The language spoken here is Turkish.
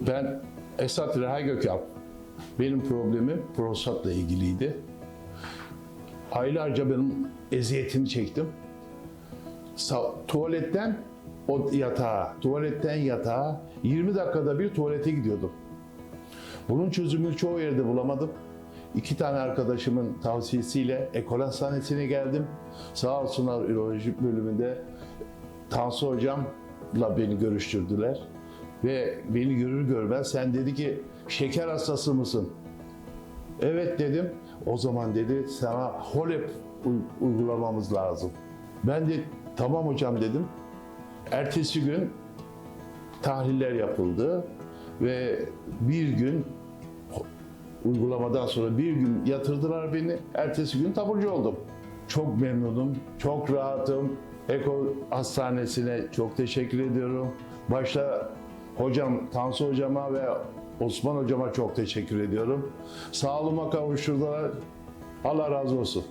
Ben Esat Reha Gökal. Benim problemim prostatla ilgiliydi. Aylarca benim eziyetini çektim. Sa- tuvaletten o yatağa, tuvaletten yatağa 20 dakikada bir tuvalete gidiyordum. Bunun çözümünü çoğu yerde bulamadım. İki tane arkadaşımın tavsiyesiyle ekol hastanesine geldim. Sağ olsunlar üroloji bölümünde Tansu hocamla beni görüştürdüler. Ve beni görür görmez sen dedi ki şeker hastası mısın? Evet dedim. O zaman dedi sana HOLEP uy- uygulamamız lazım. Ben de tamam hocam dedim. Ertesi gün tahliller yapıldı ve bir gün uygulamadan sonra bir gün yatırdılar beni. Ertesi gün taburcu oldum. Çok memnunum, çok rahatım. Eko Hastanesi'ne çok teşekkür ediyorum. Başta hocam, Tansu hocama ve Osman hocama çok teşekkür ediyorum. Sağlığıma kavuşturdular. Allah razı olsun.